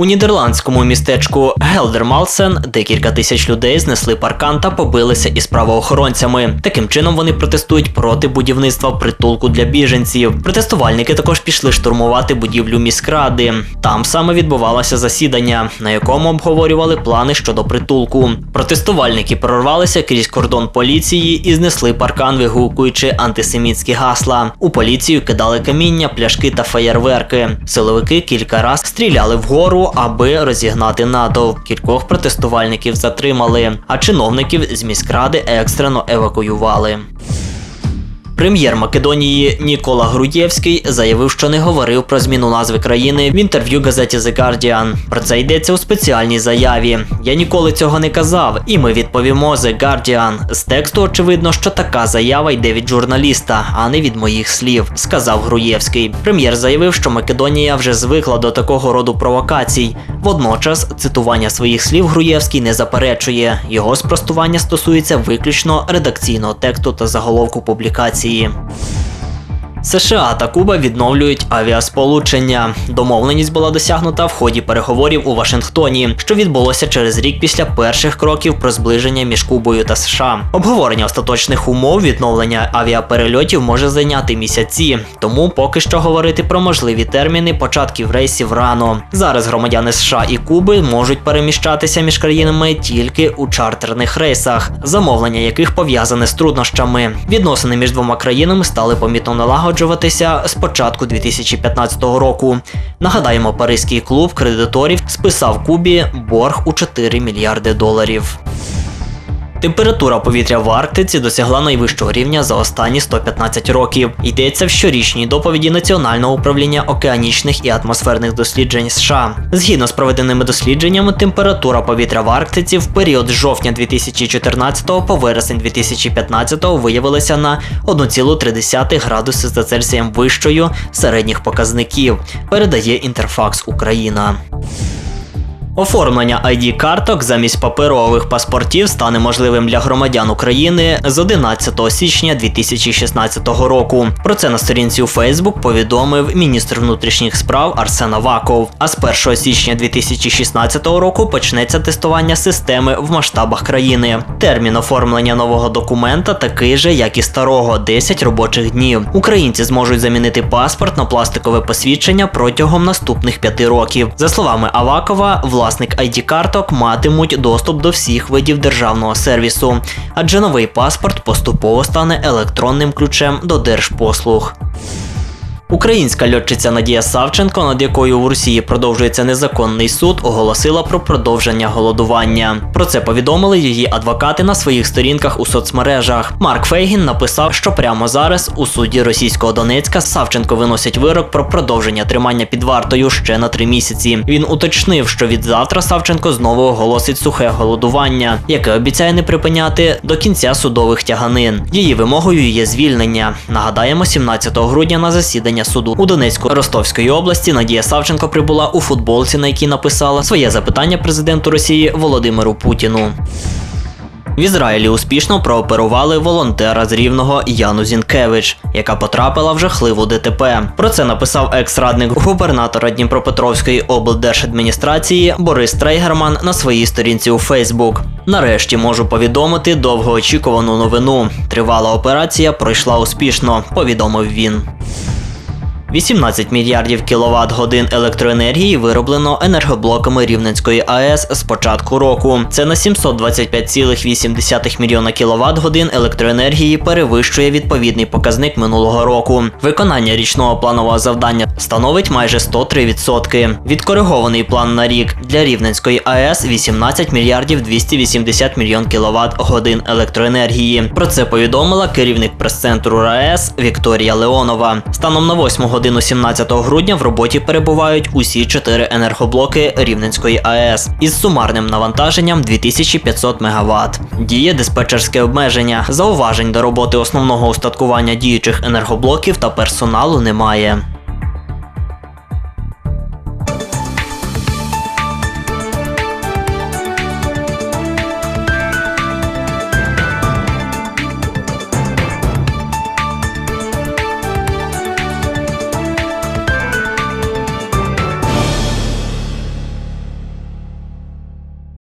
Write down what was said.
У нідерландському містечку Гелдермалсен декілька тисяч людей знесли паркан та побилися із правоохоронцями. Таким чином вони протестують проти будівництва притулку для біженців. Протестувальники також пішли штурмувати будівлю міськради. Там саме відбувалося засідання, на якому обговорювали плани щодо притулку. Протестувальники прорвалися крізь кордон поліції і знесли паркан, вигукуючи антисемітські гасла. У поліцію кидали каміння, пляшки та феєрверки. Силовики кілька раз стріляли вгору, аби розігнати натовп. Кількох протестувальників затримали, а чиновників з міськради екстрено евакуювали. Прем'єр Македонії Нікола Груєвський заявив, що не говорив про зміну назви країни в інтерв'ю газеті The Guardian. Про це йдеться у спеціальній заяві. Я ніколи цього не казав, і ми відповімо The Guardian. З тексту очевидно, що така заява йде від журналіста, а не від моїх слів, сказав Груєвський. Прем'єр заявив, що Македонія вже звикла до такого роду провокацій. Водночас цитування своїх слів Груєвський не заперечує. Його спростування стосується виключно редакційного тексту та заголовку публікації. Росії. США та Куба відновлюють авіасполучення. Домовленість була досягнута в ході переговорів у Вашингтоні, що відбулося через рік після перших кроків про зближення між Кубою та США. Обговорення остаточних умов відновлення авіаперельотів може зайняти місяці, тому поки що говорити про можливі терміни початків рейсів рано. Зараз громадяни США і Куби можуть переміщатися між країнами тільки у чартерних рейсах, замовлення яких пов'язане з труднощами. Відносини між двома країнами стали помітно налагоджуватися з початку 2015 року. Нагадаємо, паризький клуб кредиторів списав Кубі борг у 4 мільярди доларів. Температура повітря в Арктиці досягла найвищого рівня за останні 115 років. Йдеться в щорічній доповіді Національного управління океанічних і атмосферних досліджень США. Згідно з проведеними дослідженнями, температура повітря в Арктиці в період з жовтня 2014 по вересень 2015 виявилася на 1,3 градуси за Цельсієм вищою середніх показників. Передає Інтерфакс Україна. Оформлення ID-карток замість паперових паспортів стане можливим для громадян України з 11 січня 2016 року. Про це на сторінці у Facebook повідомив міністр внутрішніх справ Арсен Аваков. А з 1 січня 2016 року почнеться тестування системи в масштабах країни. Термін оформлення нового документа такий же, як і старого 10 робочих днів. Українці зможуть замінити паспорт на пластикове посвідчення протягом наступних 5 років. За словами Авакова, власник ID-карток матимуть доступ до всіх видів державного сервісу, адже новий паспорт поступово стане електронним ключем до держпослуг. Українська льотчиця Надія Савченко, над якою в Росії продовжується незаконний суд, оголосила про продовження голодування. Про це повідомили її адвокати на своїх сторінках у соцмережах. Марк Фейгін написав, що прямо зараз у суді російського Донецька Савченко виносять вирок про продовження тримання під вартою ще на три місяці. Він уточнив, що від завтра Савченко знову оголосить сухе голодування, яке обіцяє не припиняти до кінця судових тяганин. Її вимогою є звільнення. Нагадаємо, 17 грудня на засідання суду у Донецьку Ростовської області Надія Савченко прибула у футболці, на якій написала своє запитання президенту Росії Володимиру Путіну. В Ізраїлі успішно прооперували волонтера з рівного Яну Зінкевич, яка потрапила в жахливу ДТП. Про це написав екс-радник губернатора Дніпропетровської облдержадміністрації Борис Трейгерман на своїй сторінці у Фейсбук. Нарешті можу повідомити довгоочікувану новину. Тривала операція пройшла успішно, повідомив він. 18 мільярдів кіловат годин електроенергії вироблено енергоблоками Рівненської АЕС з початку року. Це на 725,8 мільйона кіловат годин електроенергії перевищує відповідний показник минулого року. Виконання річного планового завдання становить майже 103%. Відкоригований план на рік для Рівненської АЕС 18 мільярдів 280 мільйон кіловат годин електроенергії. Про це повідомила керівник прес-центру РаЕС Вікторія Леонова. Станом на 8 годину 17 грудня в роботі перебувають усі чотири енергоблоки Рівненської АЕС із сумарним навантаженням 2500 МВт. Діє диспетчерське обмеження. Зауважень до роботи основного устаткування діючих енергоблоків та персоналу немає.